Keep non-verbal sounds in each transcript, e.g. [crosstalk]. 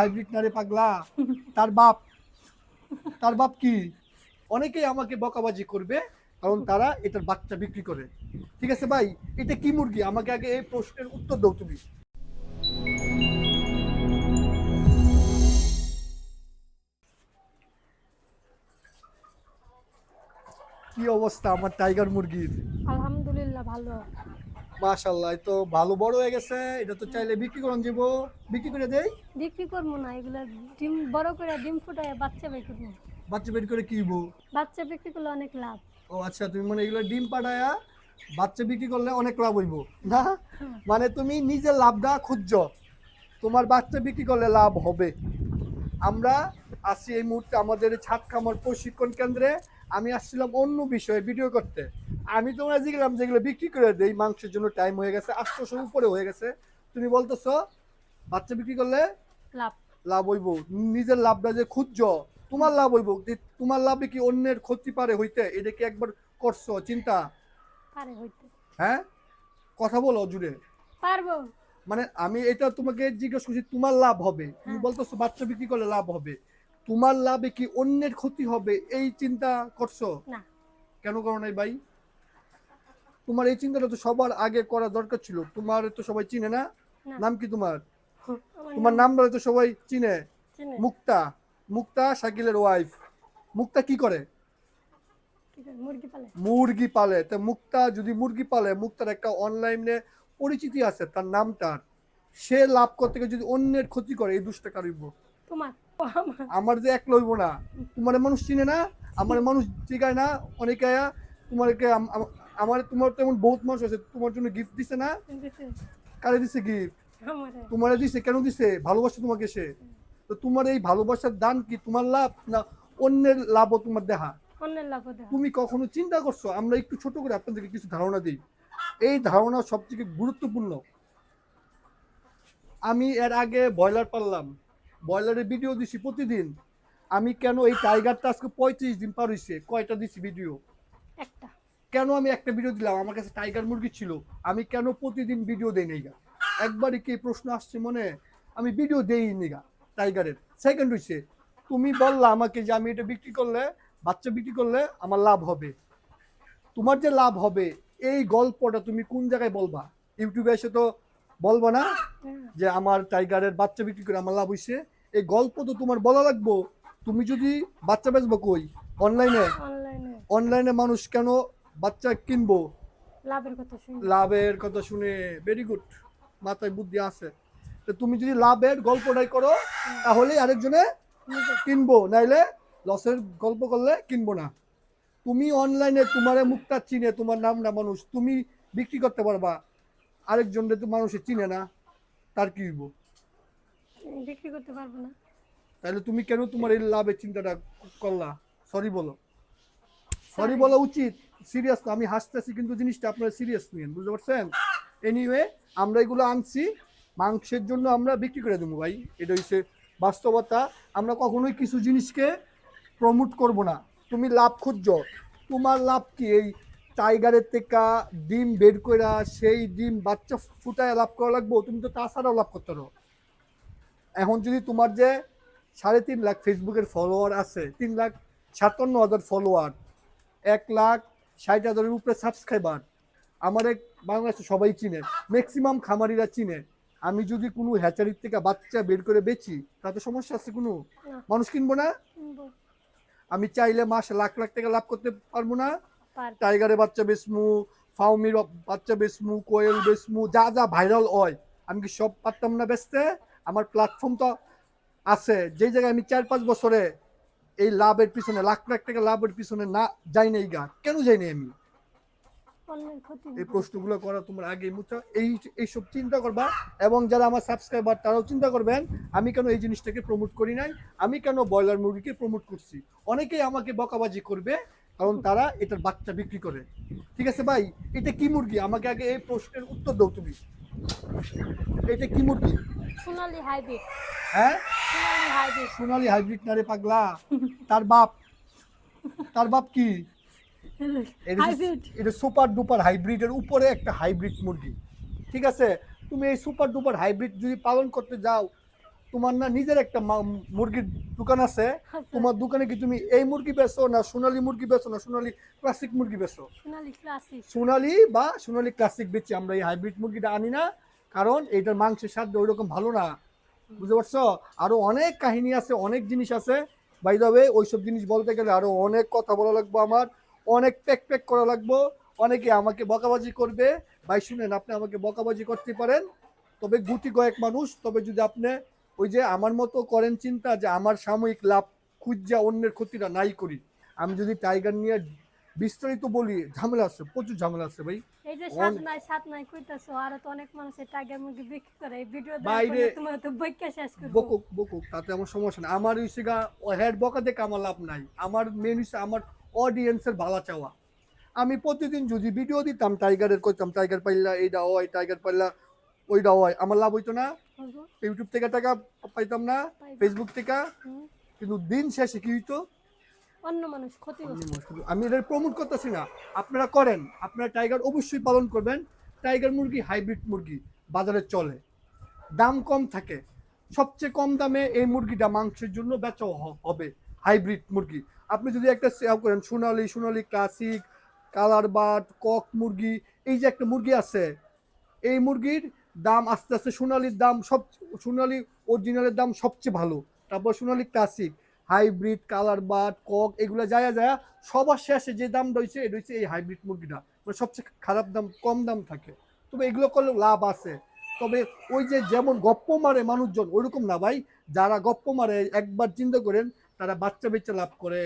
Hybrid না পাগলা? তার বাপ। তার বাপ কি? অনেকেই আমাকে বকাবাজি করবে, কারণ তারা এটার বাচ্চা বিক্রি করে। ঠিক আছে ভাই? এটা কি মুরগি? আমাকে আগে এই প্রশ্নের উত্তর দাও তুমি। কি অবস্থা আমার টাইগার মুরগির? আলহামদুলিল্লাহ, ভালো। মাশাল্লাহ তো ভালো বড় হয়ে গেছে। এটা তো চাইলে বিক্রি করুন যাব বিক্রি করে দেই? বিক্রি করব না এগুলো ডিম বড় করে ডিম ফুটায় বাচ্চা বের করব। বাচ্চা বের করে কিনবো বাচ্চা বিক্রি করলে অনেক লাভ। ও আচ্ছা তুমি মানে এগুলো ডিম পাঠায়া বাচ্চা বিক্রি করলে অনেক লাভ হইব না? মানে তুমি নিজের লাভটা খুঁজছ তোমার বাচ্চা বিক্রি করলে লাভ হবে। আমরা আসি এই মুহূর্তে আমাদের ছাদ খামার প্রশিক্ষণ কেন্দ্রে। আমি আসছিলাম অন্য বিষয়ে ভিডিও করতে। আমি তোমরা জিগলাম যেগুলো বিক্রি করে দেই মাংসের জন্য টাইম হয়ে গেছে আটশোশোর উপরে হয়ে গেছে। তুমি বলতেছো বাচ্চা বিক্রি করলে লাভ। লাভ হইব নিজের লাভটা যে খুঁজছ তোমার লাভ হইব তোমার লাভে কি অন্যের ক্ষতি পারে হইতে এটা কি একবার করছ চিন্তা? পারে হইতে। হ্যাঁ? কথা বলো জুড়ে। পারব। মানে আমি এটা তোমাকে জিজ্ঞেস করছি তোমার লাভ হবে। তুমি হ্যাঁ। বলতেছো বাচ্চা বিক্রি করলে লাভ হবে। তোমার লাভে কি অন্যের ক্ষতি হবে? এই চিন্তা করছ? না। কেন করো নাই ভাই? তোমার এই চিন্তাটা তো সবার আগে করা দরকার ছিল। তোমার তো সবাই চিনে না। নাম কি তোমার? তোমার নামটা তো সবাই চিনে। মুক্তা। মুক্তা শাকিলের ওয়াইফ মুক্তা কি করে? মুরগি পালে। তো মুক্তা যদি মুরগি পালে মুক্তার একটা অনলাইনে পরিচিতি আছে তার নামটার সে লাভ করতে গিয়ে যদি অন্যের ক্ষতি করে এই দুষ্টা কারিব তোমার। আমার যে এক লইব না তোমার মানুষ চিনে না আমার মানুষ জিগায় না অনেকে তোমারকে আম- আম- আমার তোমার তো এমন বহুত মানুষ আছে তোমার জন্য গিফট দিছে না? কারে দিছে গিফট তোমারে দিছে কেন দিছে? ভালোবাসে তোমাকে সে। তো তোমার এই ভালোবাসার দান কি তোমার লাভ না অন্যের লাভও তোমার দেখা অন্যের লাভ দেওয়া তুমি কখনো চিন্তা করছ? আমরা একটু ছোট করে আপনাদেরকে কিছু ধারণা দিই। এই ধারণা সবথেকে গুরুত্বপূর্ণ। আমি এর আগে ব্রয়লার পারলাম ব্রয়লারের ভিডিও দিছি প্রতিদিন। আমি কেন এই টাইগারটা আজকে পঁয়ত্রিশ দিন পার হয়েছে কয়টা দিছি ভিডিও? একটা। কেন আমি একটা ভিডিও দিলাম? আমার কাছে টাইগার মুরগি ছিল। আমি কেন প্রতিদিন ভিডিও দেই নাই গা? একবারই কি প্রশ্ন আসছে মনে? আমি ভিডিও দেই নি গা টাইগারের। সেকেন্ড হইছে তুমি বললা আমাকে যে আমি এটা বিক্রি করলে বাচ্চা বিক্রি করলে আমার লাভ হবে। তোমার যে লাভ হবে এই গল্পটা তুমি কোন জায়গায় বলবা? ইউটিউবে এসে তো বলবা না। যে আমার টাইগারের বাচ্চা বিক্রি করে আমার লাভ হইছে? এই গল্প তো তোমার বলা লাগবো। তুমি যদি বাচ্চা বেচবো কই? অনলাইনে? অনলাইনে। মানুষ কেন বাচ্চা কিনবো? লাভের কথা শুনি। লাভের কথা শুনে ভেরি গুড মাথায় বুদ্ধি আছে। তো তুমি যদি লাভের গল্পটাই করো তাহলে আরেকজনে কিনবো নাইলে লসের গল্প করলে কিনবো না। তুমি অনলাইনে তোমার মুখটা চিনে তোমার নাম না মানুষ তুমি বিক্রি করতে পারবা। আরেকজনকে তো মানুষে চিনে না তার কি হইব? বিক্রি করতে পারব না। তাহলে তুমি কেন তোমার এই লাভের চিন্তাটা করলা? সরি বলো। সরি বলা উচিত। সিরিয়াস না আমি হাসতেছি কিন্তু জিনিসটা আপনারা সিরিয়াস নিয়েন বুঝতে পারছেন? এনিওয়ে আমরা এগুলো আনছি মাংসের জন্য আমরা বিক্রি করে দেবো ভাই। এটা হচ্ছে বাস্তবতা। আমরা কখনোই কিছু জিনিসকে প্রমোট করব না। তুমি লাভ খুঁজছ। তোমার লাভ কি? এই টাইগারের থেকে ডিম বের করা সেই ডিম বাচ্চা ফুটায় লাভ করা লাগবো? তুমি তো তাছাড়াও লাভ করতে পারো। এখন যদি তোমার যে সাড়ে তিন লাখ ফেসবুকের ফলোয়ার আছে তিন লাখ সাতান্ন হাজার ফলোয়ার এক লাখ ষাট হাজারের উপরে সাবস্ক্রাইবার আমার এক বাংলাদেশে সবাই চিনে ম্যাক্সিমাম খামারিরা চিনে। আমি যদি কোনো হ্যাচারির থেকে বাচ্চা বের করে বেচি তাতে সমস্যা আছে কোনো? মানুষ কিনবো না? আমি চাইলে মাসে লাখ লাখ টাকা লাভ করতে পারব না। টাইগারের বাচ্চা বেসমু ফাউমির বাচ্চা বেসমু কোয়েল বেসমু যা যা ভাইরাল হয় আমি কি সব পারতাম না বেচতে? আমার প্ল্যাটফর্ম তো আছে। যেই জায়গায় আমি চার পাঁচ বছরে এই লাভের পিছনে লাখ লাখ টাকা লাভের পিছনে না যাই নাই গা কেন যাই নাই আমি? এই প্রশ্নগুলো করা তোমার আগে মুচা এই এইসব চিন্তা করবা এবং যারা আমার সাবস্ক্রাইবার তারাও চিন্তা করবেন আমি কেন এই জিনিসটাকে প্রমোট করি নাই? আমি কেন ব্রয়লার মুরগিকে প্রমোট করছি? অনেকেই আমাকে বকাবাজি করবে কারণ তারা এটার বাচ্চা বিক্রি করে। ঠিক আছে ভাই? এটা কি মুরগি? আমাকে আগে এই প্রশ্নের উত্তর দাও তুমি। এটা কি মুরগি সোনালি হাইব্রিড। হ্যাঁ? সোনালি হাইব্রিড। সোনালি হাইব্রিড না রে পাগলা? তার বাপ। তার বাপ কি? এটা সুপার ডুপার হাইব্রিডের উপরে একটা হাইব্রিড মুরগি। ঠিক আছে? তুমি এই সুপার ডুপার হাইব্রিড যদি পালন করতে যাও তোমার না নিজের একটা মুরগির দোকান আছে। তোমার দোকানে কি তুমি এই মুরগি বেচো না সোনালী মুরগি বেচো না সোনালী ক্লাসিক মুরগি বেচো? সোনালি ক্লাসিক সোনালি বা সোনালি ক্লাসিক বেচি। আমরা এই হাইব্রিড মুরগিটা আনি না কারণ এইটার মাংসের স্বাদ ওই রকম ভালো না। বুঝতে পারছ? আরও অনেক কাহিনী আছে অনেক জিনিস আছে। বাই দ্য ওয়ে ওইসব জিনিস বলতে গেলে আরও অনেক কথা বলা লাগবো আমার। অনেক প্যাক প্যাক করা লাগবো। অনেকে আমাকে বকাবাজি করবে। ভাই শুনেন আপনি আমাকে বকাবাজি করতে পারেন। তবে গুটি কয়েক মানুষ তবে যদি আপনি ওই যে আমার মতো করেন চিন্তা যে আমার সাময়িক লাভ খুঁজা অন্যের ক্ষতিটা নাই করি। আমি যদি টাইগার নিয়ে বিস্তারিত বলি ঝামেলা আছে প্রচুর ঝামেলা আছে ভাই। এই যে সাত নাই সাত নাই কইতাছো আরও তো অনেক মানুষ টাইগার মুরগি বিক্রি করে। এই ভিডিও বাইরে- তোমার তো বইকা শেষ করব। বকুক বকুক তাতে আমার সমস্যা নেই। আমার হচ্ছে গা হেড বকা দেখে আমার লাভ নাই। আমার মেন হচ্ছে আমার অডিয়েন্সের ভালো চাওয়া। আমি প্রতিদিন যদি ভিডিও দিতাম টাইগারের কইতাম টাইগার পাইলা এইটা হয় টাইগার পাইলা ওইটা হয় আমার লাভ হইতো না। ইউটিউব থেকে টাকা পাইতাম না ফেসবুক থেকে। কিন্তু দিন শেষে কি হইতো? অন্য মানুষ ক্ষতিগ্রস্ত আমি এটার প্রমোট করতেছি না। আপনারা করেন। আপনারা টাইগার অবশ্যই পালন করবেন। টাইগার মুরগি হাইব্রিড মুরগি বাজারে চলে। দাম কম থাকে। সবচেয়ে কম দামে এই মুরগিটা মাংসের জন্য বেচা হবে। হাইব্রিড মুরগি। আপনি যদি একটা সেভ করেন Sonali Sonali classic colour but cock মুরগি এই যে একটা মুরগি আছে এই মুরগির দাম আস্তে আস্তে সোনালির দাম সব, সোনালি অরিজিনালের দাম সবচেয়ে ভালো। তারপর Sonali classic hybrid colour but cock, এগুলো যায় যায় সবার শেষে যে দাম রয়েছে এটা হচ্ছে এই হাইব্রিড মুরগিটা। মানে সবচেয়ে খারাপ দাম, কম দাম থাকে। তবে এগুলো করলে লাভ আছে। তবে ওই যে যেমন গপ্প মারে মানুষজন, ওইরকম না ভাই। যারা গপ্প মারে, একবার চিন্তা করেন, তারা বাচ্চা বেচে লাভ করে।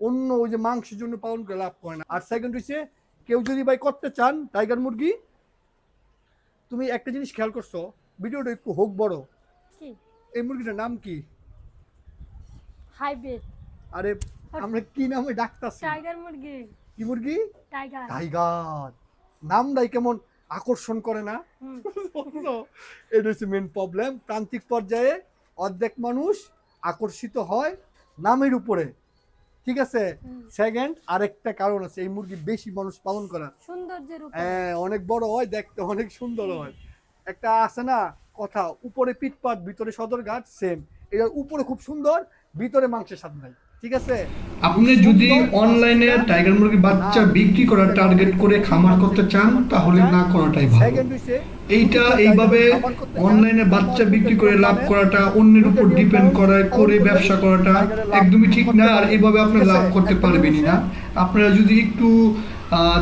অন্য ওই যে মাংসের জন্য পালন করে লাভ করে না। আর সেকেন্ড হচ্ছে কেউ যদি ভাই করতে চান টাইগার মুরগি তুমি একটা জিনিস খেয়াল করছ ভিডিওটা একটু হোক বড়। কি? এই মুরগিটার নাম কি? হাইব্রিড। আরে আমরা কি নামে ডাকতাছি? টাইগার মুরগি। কি মুরগি? টাইগার। টাইগার। নামটাই কেমন আকর্ষণ করে না। [laughs] এটা হচ্ছে মেন প্রবলেম প্রান্তিক পর্যায়ে অর্ধেক মানুষ আকর্ষিত হয় নামের উপরে। ঠিক আছে? সেকেন্ড আরেকটা কারণ আছে এই মুরগি বেশি মানুষ পালন করা। সৌন্দর্যের হ্যাঁ অনেক বড় হয় দেখতে অনেক সুন্দর হয়। একটা আছে না কথা উপরে পিটপাট ভিতরে সদর গাছ সেম এটার উপরে খুব সুন্দর ভিতরে মাংসের স্বাদ নাই। ঠিক আছে? আপনি যদি অনলাইনে টাইগার মুরগি বাচ্চা বিক্রি করার টার্গেট করে খামার করতে চান তাহলে না করাটাই ভালো। এইটা এইভাবে অনলাইনে বাচ্চা বিক্রি করে লাভ করাটা অন্যের উপর ডিপেন্ড করা করে ব্যবসা করাটা একদমই ঠিক না আর এইভাবে আপনি লাভ করতে পারবেনই না। আপনারা যদি একটু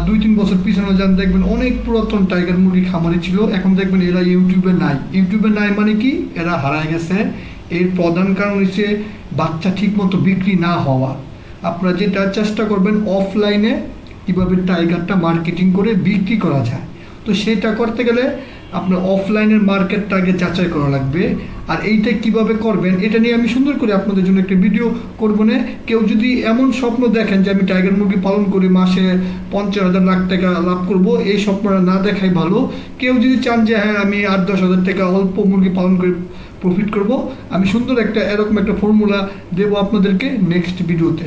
দুই তিন বছর পিছনে যান দেখবেন অনেক পুরাতন টাইগার মুরগি খামারি ছিল এখন দেখবেন এরা ইউটিউবে নাই। ইউটিউবে নাই মানে কি? এরা হারায় গেছে। এর প্রধান কারণ হচ্ছে বাচ্চা ঠিকমতো বিক্রি না হওয়া। আপনারা যেটা চেষ্টা করবেন অফলাইনে কীভাবে টাইগারটা মার্কেটিং করে বিক্রি করা যায়। তো সেটা করতে গেলে আপনার অফলাইনের মার্কেটটা আগে যাচাই করা লাগবে। আর এইটা কীভাবে করবেন, এটা নিয়ে আমি সুন্দর করে আপনাদের জন্য একটা ভিডিও করব না। কেউ যদি এমন স্বপ্ন দেখেন যে আমি টাইগার মুরগি পালন করে মাসে পঞ্চাশ হাজার লাখ টাকা লাভ করব, এই স্বপ্নটা না দেখাই ভালো। কেউ যদি চান যে হ্যাঁ আমি আট দশ হাজার টাকা অল্প মুরগি পালন করে প্রফিট করব। আমি সুন্দর একটা এরকম একটা ফর্মুলা দেব আপনাদেরকে নেক্সট ভিডিওতে